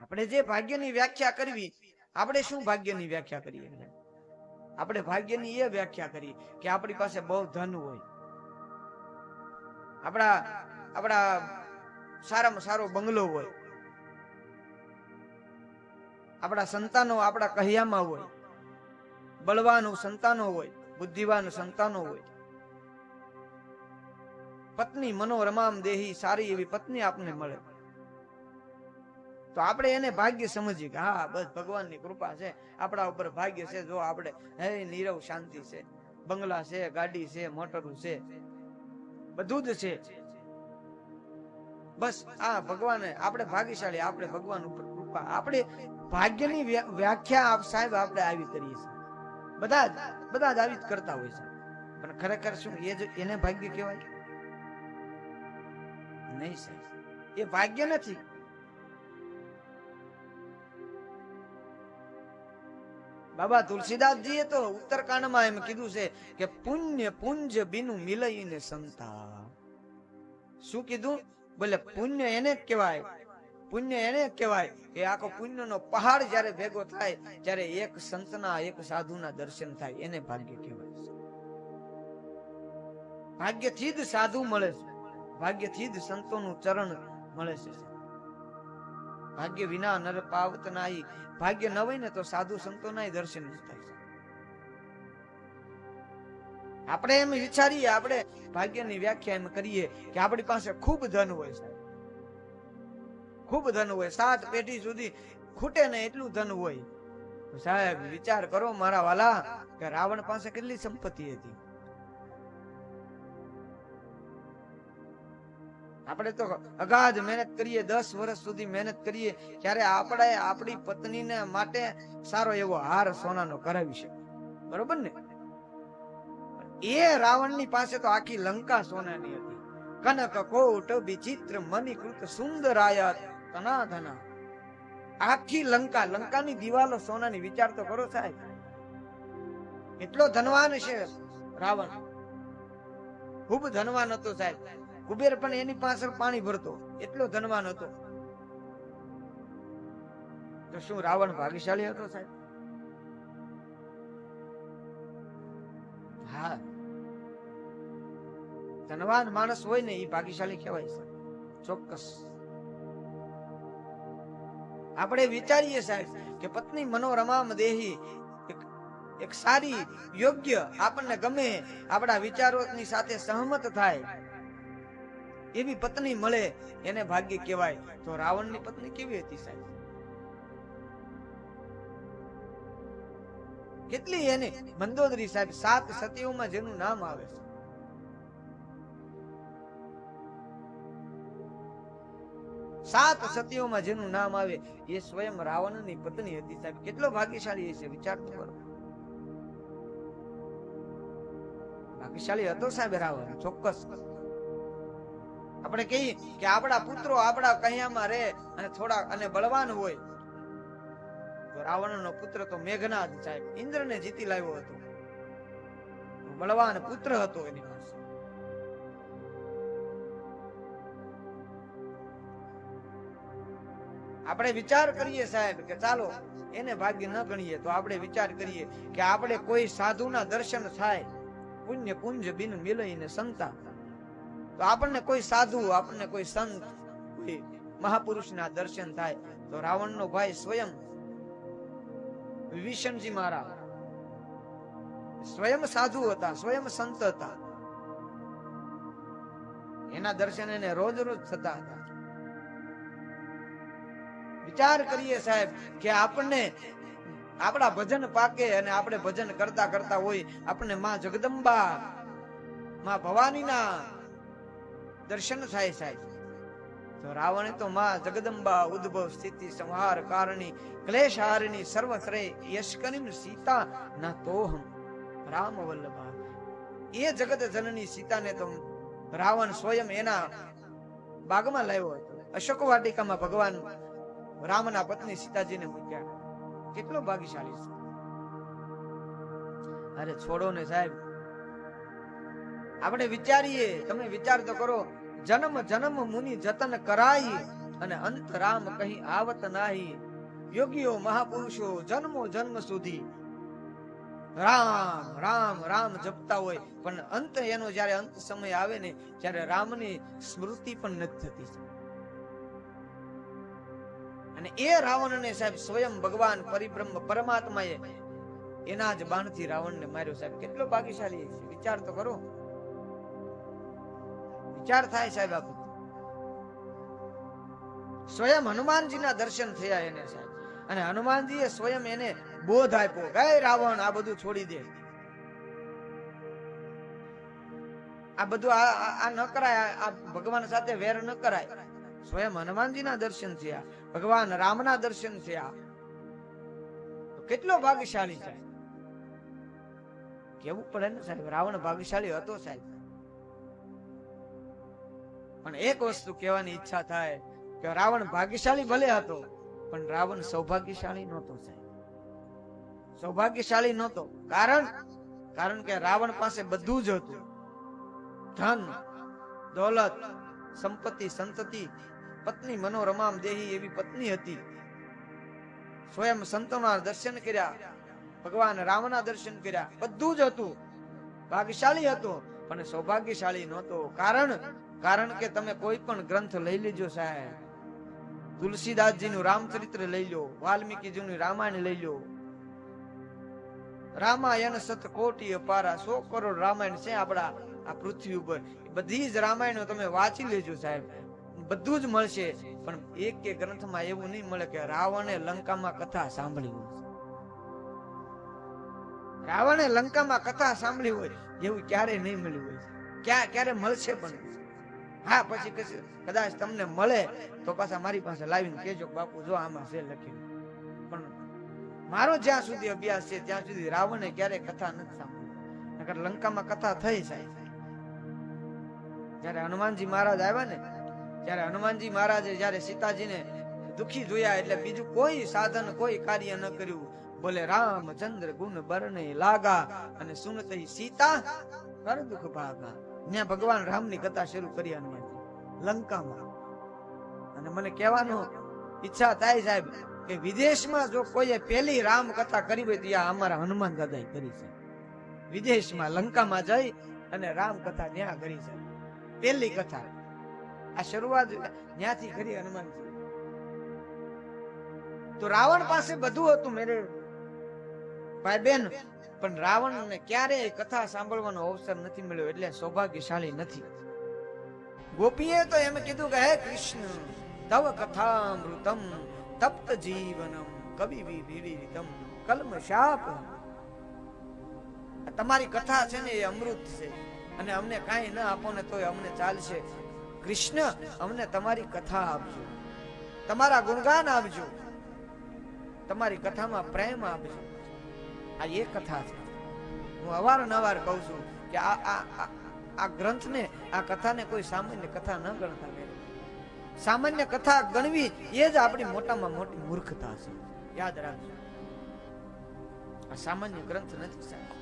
આપણે જે ભાગ્યની વ્યાખ્યા કરવી, આપણે શું ભાગ્યની વ્યાખ્યા કરીએ આપણે ભાગ્યની એ વ્યાખ્યા કરી કે આપણી પાસે બહુ ધન હોય. આપણા આપણા સારામાં સારો બંગલો હોય. આપણા સંતાનો આપણા કહ્યામાં હોય. બળવાન સંતાનો હોય, બુદ્ધિવાન સંતાનો હોય. પત્ની મનોરમામ દેહી સારી એવી પત્ની આપને મળે. તો આપણે એને ભાગ્ય સમજીએ કે હા, બસ ભગવાનની કૃપા છે. આપણા ઉપર ભાગ્ય છે. જો આપણે, હે, નીરવ શાંતિ છે. બંગલા છે, ગાડી છે, મોટરું છે. બધું જ છે. બસ આ ભગવાન, આપણે ભાગ્યશાળી, આપણે ભગવાન ઉપર કૃપા. આપણે ભાગ્યની વ્યાખ્યા આપ સાહેબ આપણે આવી કરીએ છીએ. બધા જ બધા જ આવી જ કરતા હોય છે. પણ ખરેખર શું, એ જ, એને ભાગ્ય કહેવાય? નહીં સાહેબ. એ ભાગ્ય નથી. બાબા તુલસીદાસજીએ તો ઉત્તરકાંડમાં એમ કીધું છે કે પુણ્ય પુંજ બીનું મિલઈને સંતા શું કીધું? બોલે, પુણ્ય એને કહેવાય. પુણ્ય એને કહેવાય. કે આખો પુણ્યનો પહાડ જ્યારે ભેગો થાય, ત્યારે એક સંતના, એક સાધુના દર્શન થાય. એને ભાગ્ય કહેવાય ભાગ્યથી જ સાધુ મળે છે. ભાગ્યથી જ સંતોનું ચરણ મળે છે. ભાગ્ય વિના નર પાવત નાહી. ભાગ્ય ન હોય ને તો સાધુ સંતો ના દર્શન થાય. આપણે એમ વિચારીએ, આપણે ભાગ્યની વ્યાખ્યા એમ કરીએ કે આપણી પાસે ખૂબ ધન હોય સાહેબ. ખૂબ ધન હોય, સાત પેઢી સુધી ખૂટે ને એટલું ધન હોય. સાહેબ, વિચાર કરો મારા વાલા, કે રાવણ પાસે કેટલી સંપત્તિ હતી? આપણે તો અગાધ મહેનત કરીએ, દસ વર્ષ સુધી મહેનત કરીએ, ત્યારે આપણે આપણી પત્નીને માટે સારો એવો હાર સોનાનો કરાવી છે બરોબર ને? એ રાવણની પાસે તો આખી લંકા સોનાની હતી. કનક, કોટ, વિચિત્ર, મનીકૃત સુંદર આયાત તના ધના આખી લંકા, લંકાની દિવાલો સોનાની, વિચાર તો કરો સાહેબ. એટલો ધનવાન છે રાવણ. ખૂબ ધનવાન હતો સાહેબ. કુબેર પણ એની પાછળ પાણી ભરતો. એટલો ધનવાન હતો. તો શું રાવણ ભાગ્યશાળી હતો સાહેબ? હા. ધનવાન માણસ હોય ને એ ભાગ્યશાળી કહેવાય ચોક્કસ. આપણે વિચારીએ સાહેબ કે પત્ની મનોરમામ દેહી એક- એક સારી, યોગ્ય, આપણને ગમે આપણા વિચારોની સાથે સહમત થાય. એવી પત્ની મળે, એને ભાગ્ય કહેવાય. તો રાવણની પત્ની કેવી હતી સાહેબ? કેટલી એને? મંદોદરી સાહેબ, સાત સતીઓમાં જેનું નામ આવે છે. સાત સતીઓમાં જેનું નામ આવે, એ સ્વયં રાવણની પત્ની હતી સાહેબ. કેટલો ભાગ્યશાળી હશે, વિચાર તો કરો. ભાગ્યશાળી હતો સાહેબ રાવણ, ચોક્કસ. આપણે કહીએ કે આપણા પુત્રો આપણા કહ્યામાં રહે અને થોડા અને બળવાન હોય. તો રાવણનો પુત્ર તો મેઘનાદ સાહેબ, ઇન્દ્રને જીતી લાવ્યો હતો. બળવાન પુત્ર હતો એની પાસે. આપણે વિચાર કરીએ સાહેબ કે ચાલો, એને ભાગ્ય ન ગણીએ તો આપણે વિચાર કરીએ કે આપણે કોઈ સાધુના દર્શન થાય. પુણ્ય પુંજ બિન મિલઈને સંતા આપણને કોઈ સાધુ, આપણને કોઈ સંત, કોઈ મહાપુરુષના દર્શન થાય તો રાવણનો ભાઈ સ્વયં વિભીષણજી મહારાજ સ્વયં સાધુ હતા, સ્વયં સંત હતા. એના દર્શન એને રોજ રોજ થતા હતા. વિચાર કરીએ સાહેબ કે આપણને આપણા ભજન પાકે અને આપણે ભજન કરતા કરતા હોય, આપણને માં જગદંબા, માં ભવાનીના દર્શન થાય સાહેબ. તો રાવણે તો માં જગદંબા ઉદ્ભવ સ્થિતિ સંહાર કારણી ક્લેશ હારિણી સર્વત્રે યશકનિમ સીતા ન તોહમ રામ વલ્લભા, એ જગત જનની સીતાને તો રાવણ સ્વયં એના બાગમાં લાવ્યો હતો. અશોક વાટિકામાં ભગવાન રામના પત્ની સીતાજીને મૂક્યા. કેટલો ભાગ્યશાળી છે. અરે છોડો ને સાહેબ. આપણે વિચારીએ, તમે વિચાર તો કરો. જન્મ જન્મ મુનિ જતન કરાઈ અને અંત રામ કહી આવત નાહી. યોગીઓ મહાપુરુષો, જન્મો જન્મ સુધી. રામ રામ રામ જપતા હોય, પણ અંત એનો જ્યારે અંત સમય આવે ને, ત્યારે રામની સ્મૃતિ પણ નથી થતી. અને એ રાવણને સાહેબ સ્વયં ભગવાન પરિબ્રહ્મ પરમાત્માએ એના જ બાણથી રાવણને માર્યો સાહેબ. કેટલો ભાગ્યશાળી વિચાર તો કરો. વિચાર થાય સાહેબ આ સ્વયં હનુમાનજીના દર્શન થયા એને સાહેબ. અને હનુમાનજીએ સ્વયં એને બોધ આપ્યો ગાય રાવણ, આ બધું છોડી દે. આ બધું આ ન કરાય, આ ભગવાન સાથે વેર ન કરાય. સ્વયં હનુમાનજીના દર્શન થયા, ભગવાન રામના દર્શન થયા. કેટલો ભાગ્યશાળી છે કેવું પડે ને સાહેબ? રાવણ ભાગ્યશાળી હતો સાહેબ. પણ એક વસ્તુ કહેવાની ઈચ્છા થાય કે રાવણ ભાગ્યશાળી ભલે હતો, પણ રાવણ સૌભાગ્યશાળી નહોતો સાહેબ. સૌભાગ્યશાળી નહોતો. કારણ? કારણ કે રાવણ પાસે બધું જ હતું. ધન, દોલત, સંપત્તિ, સંતતિ, પત્ની મનોરમામ દેહી એવી પત્ની હતી. સ્વયં સંતોના દર્શન કર્યા, ભગવાન રામના દર્શન કર્યા, બધું જ હતું. ભાગ્યશાળી હતો, પણ સૌભાગ્યશાળી નહોતો. કારણ? કારણ કે તમે કોઈ પણ ગ્રંથ લઈ લેજો સાહેબ. તુલસીદાસજીનું રામચરિત્ર લઈ લો, વાલ્મીકીજીનું રામાયણ લઈ લો. રામાયણ સત કોટી અપારા, સો કરોડ રામાયણ છે આપણા, આ પૃથ્વી ઉપર. બધી જ રામાયણો તમે વાંચી લેજો સાહેબ. બધું જ મળશે, પણ એક કે ગ્રંથમાં એવું નહીં મળે કે રાવણે લંકામાં કથા સાંભળી હોય. રાવણે લંકામાં કથા સાંભળી હોય, એવું ક્યારે નહીં મળ્યું હોય. ક્યાં, ક્યારે મળશે પણ? હા, પછી કદાચ તમને મળે તો પાછા મારી પાસે લાવીને કેજો બાપુ, જો આમાં છે લખ્યું પણ મારો જ્યાં સુધી અભ્યાસ છે, ત્યાં સુધી રાવણે ક્યારે કથા નથી સાંભળી. નકર લંકામાં કથા થઈ જાય. જ્યારે હનુમાનજી મહારાજ આવ્યા ને ત્યારે હનુમાનજી મહારાજે જ્યારે સીતાજીને દુખી જોયા એટલે બીજું કોઈ સાધન, કોઈ કાર્ય ન કર્યું. બોલે, રામચંદ્ર ગુણ બરને લાગા અને સુનતઈ સીતા કર દુઃખ ભાગા. ત્યાં ભગવાન રામની કથા શરૂ કરી હનુમાનજી લંકામાં. અને મને કહેવાનું ઈચ્છા થાય સાહેબ કે વિદેશમાં જો કોઈએ પહેલી રામ કથા કરી હોય તો આ અમારા હનુમાન દાદાએ કરી છે. વિદેશમાં, લંકામાં જઈ અને રામ કથા ત્યાં કરી છે. પહેલી કથા. આ શરૂઆત ત્યાંથી કરી હનુમાનજી. તો રાવણ પાસે બધું હતું, મેરે ભાઈ બેન, પણ રાવણને ક્યારેય કથા સાંભળવાનો અવસર નથી મળ્યો, એટલે સૌભાગ્યશાળી નથી. ગોપીએ તો એમ કીધું કે, હે કૃષ્ણ, તવ કથામૃતમ તપ્ત જીવનમ કવિ વિભીડિતમ કલમ શાપ. તમારી કથા છે ને એ અમૃત છે, અને અમને કાંઈ ન આપો ને તોય અમને ચાલશે. કૃષ્ણ, અમને તમારી કથા આપજો, તમારા ગુણગાન આપજો, તમારી કથામાં પ્રેમ આપજો. આ એ કથા છે. હું અવારનવાર કહું છું કે આ આ આ- ગ્રંથને, આ કથાને કોઈ સામાન્ય કથા ન ગણતા બેન. સામાન્ય કથા ગણવી એ જ આપણી મોટામાં મોટી મૂર્ખતા છે. યાદ રાખજો. આ સામાન્ય ગ્રંથ નથી સાહેબ.